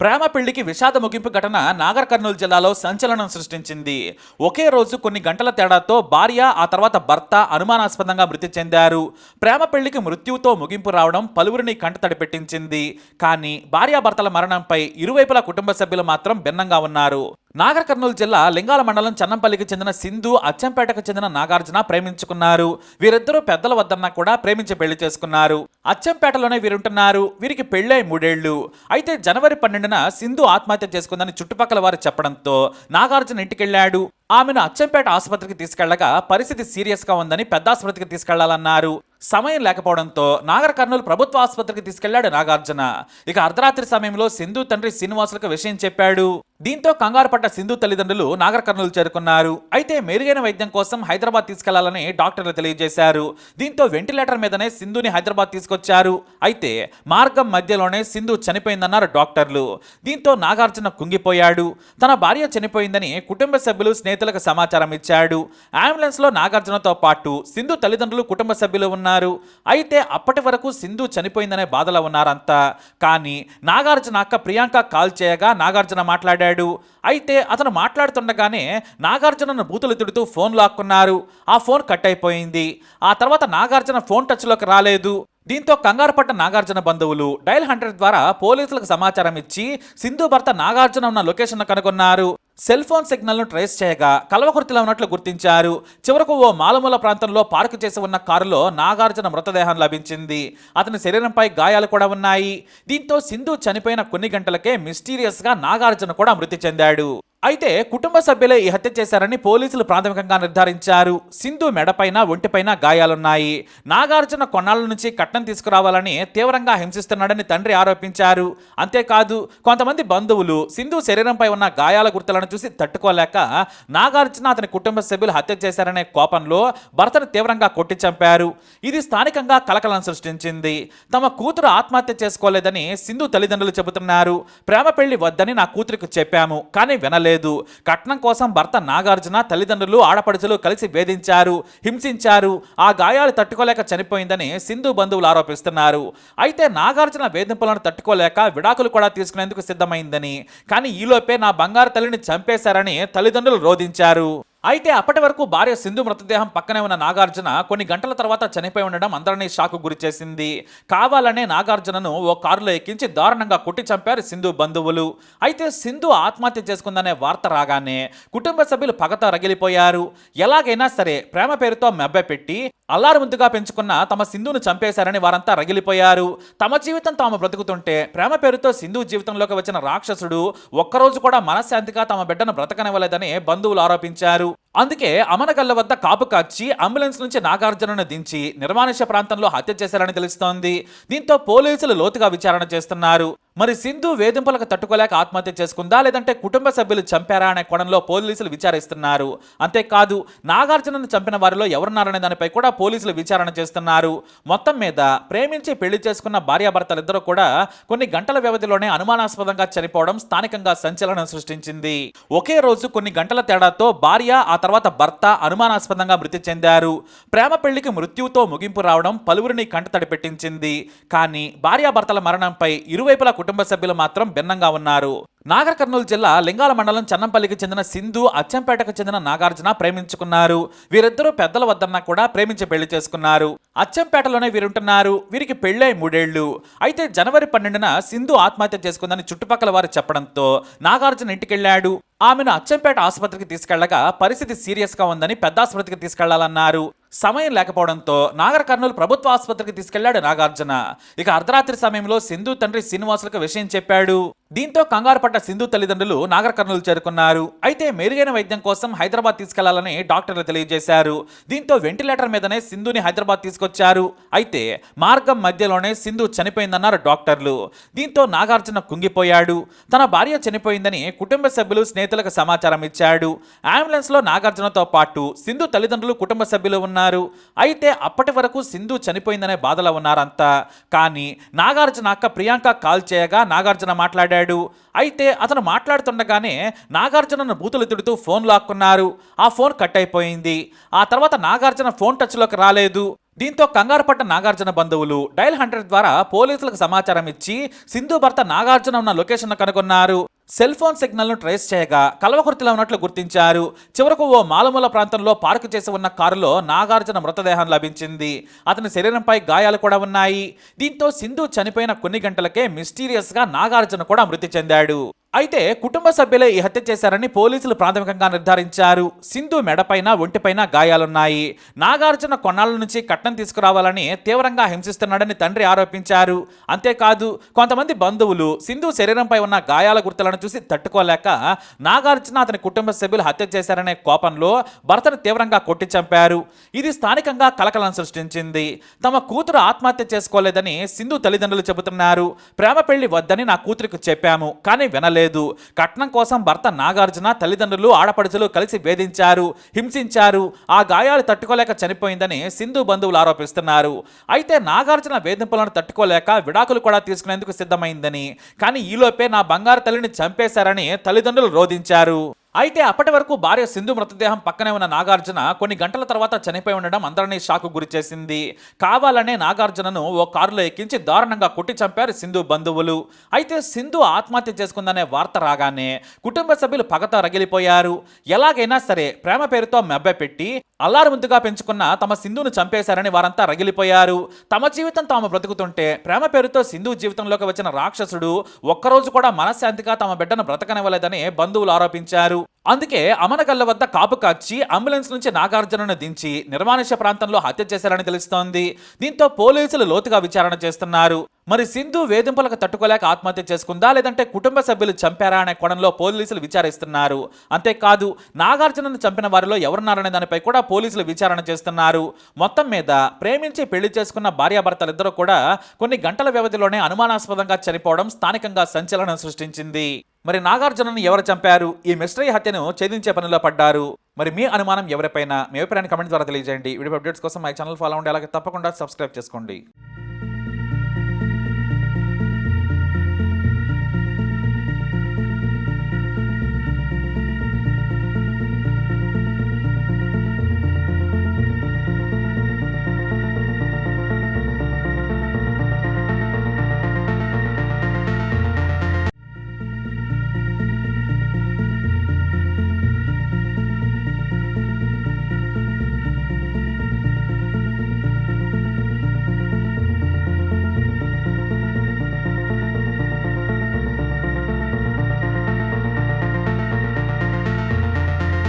ప్రేమ పెళ్ళికి విషాద ముగింపు ఘటన నాగర్ కర్నూలు జిల్లాలో సంచలనం సృష్టించింది. ఒకే రోజు కొన్ని గంటల తేడాతో భార్య ఆ తర్వాత భర్త అనుమానాస్పదంగా మృతి చెందారు. ప్రేమ పెళ్ళికి మృత్యుతో ముగింపు రావడం పలువురిని కంటతడి పెట్టించింది. కానీ భార్యాభర్తల మరణంపై ఇరువైపుల కుటుంబ సభ్యులు మాత్రం భిన్నంగా ఉన్నారు. నాగర్ కర్నూలు జిల్లా లింగాల మండలం చన్నంపల్లికి చెందిన సింధు అచ్చంపేటకు చెందిన నాగార్జున ప్రేమించుకున్నారు. వీరిద్దరూ పెద్దల వద్దన్నా కూడా ప్రేమించి పెళ్ళి చేసుకున్నారు. అచ్చంపేటలోనే వీరుంటున్నారు. వీరికి పెళ్ళై మూడేళ్ళు అయితే జనవరి పన్నెండున సింధు ఆత్మహత్య చేసుకుందని చుట్టుపక్కల వారు చెప్పడంతో నాగార్జున ఇంటికెళ్ళాడు ఆమెను అచ్చంపేట ఆసుపత్రికి తీసుకెళ్ళగా పరిస్థితి సీరియస్గా ఉందని పెద్ద ఆసుపత్రికి తీసుకెళ్ళాలన్నారు. సమయం లేకపోవడంతో నాగర్ కర్నూలు ప్రభుత్వ ఆసుపత్రికి తీసుకెళ్ళాడు నాగార్జున. ఇక అర్ధరాత్రి సమయంలో సింధు తండ్రి శ్రీనివాసులకు విషయం చెప్పాడు. దీంతో కంగారు పడ్డ సింధు తల్లిదండ్రులు నాగర్ కర్నూలు చేరుకున్నారు. అయితే మెరుగైన వైద్యం కోసం హైదరాబాద్ తీసుకెళ్ళాలని డాక్టర్లు తెలియజేశారు. దీంతో వెంటిలేటర్ మీదనే సింధుని హైదరాబాద్ తీసుకొచ్చారు. అయితే మార్గం మధ్యలోనే సింధు చనిపోయిందన్నారు డాక్టర్లు. దీంతో నాగార్జున కుంగిపోయాడు. తన భార్య చనిపోయిందని కుటుంబ సభ్యులు స్నేహితులకు సమాచారం ఇచ్చాడు. అంబులెన్స్లో నాగార్జునతో పాటు సింధు తల్లిదండ్రులు కుటుంబ సభ్యులు ఉన్నారు. అయితే అప్పటి వరకు సింధు చనిపోయిందనే బాధలో ఉన్నారంతా. కానీ నాగార్జున అక్క ప్రియాంక కాల్ చేయగా నాగార్జున మాట్లాడాడు. అయితే అతను మాట్లాడుతుండగానే నాగార్జునను బూతులు తిడుతూ ఫోన్ లాక్కున్నారు. ఆ ఫోన్ కట్ అయిపోయింది. ఆ తర్వాత నాగార్జున ఫోన్ టచ్లోకి రాలేదు. దీంతో కంగారు పడ్డ నాగార్జున బంధువులు డైల్ హండ్రెడ్ ద్వారా పోలీసులకు సమాచారం ఇచ్చి సింధు భర్త నాగార్జున ఉన్న లొకేషన్ కనుగొన్నారు. సెల్ ఫోన్ సిగ్నల్ను ట్రేస్ చేయగా కలవకుర్తిలో ఉన్నట్లు గుర్తించారు. చివరకు ఓ మాలమూల ప్రాంతంలో పార్కు చేసి ఉన్న కారులో నాగార్జున మృతదేహం లభించింది. అతని శరీరంపై గాయాలు కూడా ఉన్నాయి. దీంతో సింధు చనిపోయిన కొన్ని గంటలకే మిస్టీరియస్గా నాగార్జున కూడా మృతి చెందాడు. అయితే కుటుంబ సభ్యులే ఈ హత్య చేశారని పోలీసులు ప్రాథమికంగా నిర్ధారించారు. సింధు మెడపైన ఒంటిపైన గాయాలున్నాయి. నాగార్జున కొన్నాళ్ళ నుంచి కట్నం తీసుకురావాలని తీవ్రంగా హింసిస్తున్నాడని తండ్రి ఆరోపించారు. అంతేకాదు కొంతమంది బంధువులు సింధు శరీరంపై ఉన్న గాయాల గుర్తులను చూసి తట్టుకోలేక నాగార్జున అతని కుటుంబ సభ్యులు హత్య చేశారనే కోపంలో భర్తను తీవ్రంగా కొట్టి చంపారు. ఇది స్థానికంగా కలకలం సృష్టించింది. తమ కూతురు ఆత్మహత్య చేసుకోలేదని సింధు తల్లిదండ్రులు చెబుతున్నారు. ప్రేమ పెళ్ళి వద్దని నా కూతురికి చెప్పాము కానీ వినలేదు. లేదు. కట్నం కోసం భర్త నాగార్జున తల్లిదండ్రులు ఆడపడుచులు కలిసి వేధించారు హింసించారు. ఆ గాయాలు తట్టుకోలేక చనిపోయిందని సింధు బంధువులు ఆరోపిస్తున్నారు. అయితే నాగార్జున వేధింపులను తట్టుకోలేక విడాకులు కూడా తీసుకునేందుకు సిద్ధమైందని. కానీ ఈలోపే నా బంగారు తల్లిని చంపేశారని తల్లిదండ్రులు రోధించారు. అయితే అప్పటి వరకు భార్య సింధు మృతదేహం పక్కనే ఉన్న నాగార్జున కొన్ని గంటల తర్వాత చనిపోయి ఉండడం అందరినీ షాకు గురి చేసింది కావాలనే నాగార్జునను ఓ కారులో ఎక్కించి దారుణంగా కొట్టి చంపారు సింధు బంధువులు. అయితే సింధు ఆత్మహత్య చేసుకుందనే వార్త రాగానే కుటుంబ సభ్యులు పగతో రగిలిపోయారు. ఎలాగైనా సరే ప్రేమ పేరుతో మెబ్బె పెట్టి అల్లారు ముందుగా పెంచుకున్న తమ సింధును చంపేశారని వారంతా రగిలిపోయారు. తమ జీవితం తాము బ్రతుకుతుంటే ప్రేమ పేరుతో సింధు జీవితంలోకి వచ్చిన రాక్షసుడు ఒక్కరోజు కూడా మనశ్శాంతిగా తమ బిడ్డను బ్రతకనివ్వలేదని బంధువులు ఆరోపించారు. అందుకే అమనగల్ల వద్ద కాపు కాచి అంబులెన్స్ నుంచి నాగార్జునను దించి నిర్మానుష్య ప్రాంతంలో హత్య చేశారని తెలుస్తోంది. దీంతో పోలీసులు లోతుగా విచారణ చేస్తున్నారు. మరి సింధు వేధింపులకు తట్టుకోలేక ఆత్మహత్య చేసుకుందా? లేదంటే కుటుంబ సభ్యులు చంపారా అనే కోణంలో పోలీసులు విచారిస్తున్నారు. అంతేకాదు నాగార్జునను చంపిన వారిలో ఎవరున్నారనే దానిపై కూడా పోలీసులు విచారణ చేస్తున్నారు. మొత్తం మీద ప్రేమించి పెళ్ళి చేసుకున్న భార్యాభర్తలిద్దరూ కూడా కొన్ని గంటల వ్యవధిలోనే అనుమానాస్పదంగా చనిపోవడం స్థానికంగా సంచలనం సృష్టించింది. ఒకే రోజు కొన్ని గంటల తేడాతో భార్య ఆ తర్వాత భర్త అనుమానాస్పదంగా మృతి చెందారు. ప్రేమ పెళ్ళికి మృత్యుతో ముగింపు రావడం పలువురిని కంటతడి పెట్టించింది. కానీ భార్యాభర్తల మరణంపై ఇరువైపుల కుటుంబ కుటుంబ సభ్యులు మాత్రం భిన్నంగా ఉన్నారు. నాగర్ కర్నూలు జిల్లా లింగాల మండలం చన్నంపల్లికి చెందిన సింధు అచ్చంపేటకు చెందిన నాగార్జున ప్రేమించుకున్నారు. వీరిద్దరూ పెద్దల వద్దన్నా కూడా ప్రేమించి పెళ్ళి చేసుకున్నారు. అచ్చంపేటలోనే వీరుంటున్నారు. వీరికి పెళ్ళై మూడేళ్ళు అయితే జనవరి పన్నెండున సింధు ఆత్మహత్య చేసుకుందని చుట్టుపక్కల వారు చెప్పడంతో నాగార్జున ఇంటికెళ్ళాడు ఆమెను అచ్చంపేట ఆసుపత్రికి తీసుకెళ్ళగా పరిస్థితి సీరియస్గా ఉందని పెద్ద ఆసుపత్రికి తీసుకెళ్ళాలన్నారు. సమయం లేకపోవడంతో నాగర్ కర్నూలు ప్రభుత్వ ఆసుపత్రికి తీసుకెళ్ళాడు నాగార్జున. ఇక అర్ధరాత్రి సమయంలో సింధు తండ్రి శ్రీనివాసులకు విషయం చెప్పాడు. దీంతో కంగారు పడ్డ సింధు తల్లిదండ్రులు నాగర్ కర్నూలు చేరుకున్నారు. అయితే మెరుగైన వైద్యం కోసం హైదరాబాద్ తీసుకెళ్ళాలని డాక్టర్లు తెలియజేశారు. దీంతో వెంటిలేటర్ మీదనే సింధుని హైదరాబాద్ తీసుకొచ్చారు. అయితే మార్గం మధ్యలోనే సింధు చనిపోయిందన్నారు డాక్టర్లు. దీంతో నాగార్జున కుంగిపోయాడు. తన భార్య చనిపోయిందని కుటుంబ సభ్యులు స్నేహితులకు సమాచారం ఇచ్చాడు. అంబులెన్స్లో నాగార్జునతో పాటు సింధు తల్లిదండ్రులు కుటుంబ సభ్యులు ఉన్నారు. అయితే అప్పటి వరకు సింధు చనిపోయిందనే బాధలో ఉన్నారంతా. కానీ నాగార్జున అక్క ప్రియాంక కాల్ చేయగా నాగార్జున మాట్లాడాడు. అయితే అతను మాట్లాడుతుండగానే నాగార్జునను బూతులు తిడుతూ ఫోన్ లాక్కున్నారు. ఆ ఫోన్ కట్ అయిపోయింది ఆ తర్వాత నాగార్జున ఫోన్ టచ్లోకి రాలేదు. దీంతో కంగారు నాగార్జున బంధువులు డైల్ హండ్రెడ్ ద్వారా పోలీసులకు సమాచారం ఇచ్చి సింధు భర్త నాగార్జున ఉన్న లొకేషన్ కనుగొన్నారు. సెల్ ఫోన్ సిగ్నల్ను ట్రేస్ చేయగా కలవకుర్తిలో ఉన్నట్లు గుర్తించారు. చివరకు ఓ మాలమూల ప్రాంతంలో పార్కు చేసి ఉన్న కారులో నాగార్జున మృతదేహం లభించింది. అతని శరీరంపై గాయాలు కూడా ఉన్నాయి. దీంతో సింధు చనిపోయిన కొన్ని గంటలకే మిస్టీరియస్గా నాగార్జున కూడా మృతి చెందాడు. అయితే కుటుంబ సభ్యులే ఈ హత్య చేశారని పోలీసులు ప్రాథమికంగా నిర్ధారించారు. సింధు మెడపైన ఒంటిపైన గాయాలున్నాయి. నాగార్జున కొన్నాళ్ళ నుంచి కట్నం తీసుకురావాలని తీవ్రంగా హింసిస్తున్నాడని తండ్రి ఆరోపించారు. అంతేకాదు కొంతమంది బంధువులు సింధు శరీరంపై ఉన్న గాయాల గుర్తులను చూసి తట్టుకోలేక నాగార్జున అతని కుటుంబ సభ్యులు హత్య చేశారనే కోపంలో భర్తను తీవ్రంగా కొట్టి చంపారు. ఇది స్థానికంగా కలకలం సృష్టించింది. తమ కూతురు ఆత్మహత్య చేసుకోలేదని సింధు తల్లిదండ్రులు చెబుతున్నారు. ప్రేమ పెళ్ళి వద్దని నా కూతురికి చెప్పాము కానీ వినలేదు. లేదు. కట్నం కోసం భర్త నాగార్జున తల్లిదండ్రులు ఆడపడుచులు కలిసి వేధించారు హింసించారు. ఆ గాయాలు తట్టుకోలేక చనిపోయిందని సింధు బంధువులు ఆరోపిస్తున్నారు. అయితే నాగార్జున వేధింపులను తట్టుకోలేక విడాకులు కూడా తీసుకునేందుకు సిద్ధమైందని. కానీ ఈలోపే నా బంగారు తల్లిని చంపేశారని తల్లిదండ్రులు రోధించారు. అయితే అప్పటి వరకు భార్య సింధు మృతదేహం పక్కనే ఉన్న నాగార్జున కొన్ని గంటల తర్వాత చనిపోయి ఉండడం అందరినీ షాకు గురి చేసింది కావాలనే నాగార్జునను ఓ కారులో ఎక్కించి దారుణంగా కొట్టి చంపారు సింధు బంధువులు. అయితే సింధు ఆత్మహత్య చేసుకుందనే వార్త రాగానే కుటుంబ సభ్యులు పగతో రగిలిపోయారు. ఎలాగైనా సరే ప్రేమ పేరుతో మెబ్బ పెట్టి అల్లారు ముందుగా పెంచుకున్న తమ సింధును చంపేశారని వారంతా రగిలిపోయారు. తమ జీవితం తాము బ్రతుకుతుంటే ప్రేమ పేరుతో సింధు జీవితంలోకి వచ్చిన రాక్షసుడు ఒక్కరోజు కూడా మనశ్శాంతిగా తమ బిడ్డను బ్రతకనివ్వలేదని బంధువులు ఆరోపించారు. అందుకే అమనగల్ల వద్ద కాపు కాచి అంబులెన్స్ నుంచి నాగార్జునను దించి నిర్మానుష్య ప్రాంతంలో హత్య చేశారని తెలుస్తోంది. దీంతో పోలీసులు లోతుగా విచారణ చేస్తున్నారు. మరి సింధు వేధింపులకు తట్టుకోలేక ఆత్మహత్య చేసుకుందా? లేదంటే కుటుంబ సభ్యులు చంపారా అనే కోణంలో పోలీసులు విచారిస్తున్నారు. అంతేకాదు నాగార్జునను చంపిన వారిలో ఎవరున్నారనే దానిపై కూడా పోలీసులు విచారణ చేస్తున్నారు. మొత్తం మీద ప్రేమించి పెళ్ళి చేసుకున్న భార్యాభర్తలిద్దరూ కూడా కొన్ని గంటల వ్యవధిలోనే అనుమానాస్పదంగా చనిపోవడం స్థానికంగా సంచలనం సృష్టించింది. మరి నాగార్జునను ఎవరు చంపారు? ఈ మిస్టరీ హత్యను ఛేదించే పనిలో పడ్డారు. మరి మీ అనుమానం ఎవరిపైన మీ అభిప్రాయాన్ని కమెంట్ ద్వారా తెలియజేయండి. వీడియో అప్డేట్స్ కోసం మా ఛానల్ ఫాలో అవ్వండి. అలాగే తప్పకుండా సబ్స్క్రైబ్ చేసుకోండి.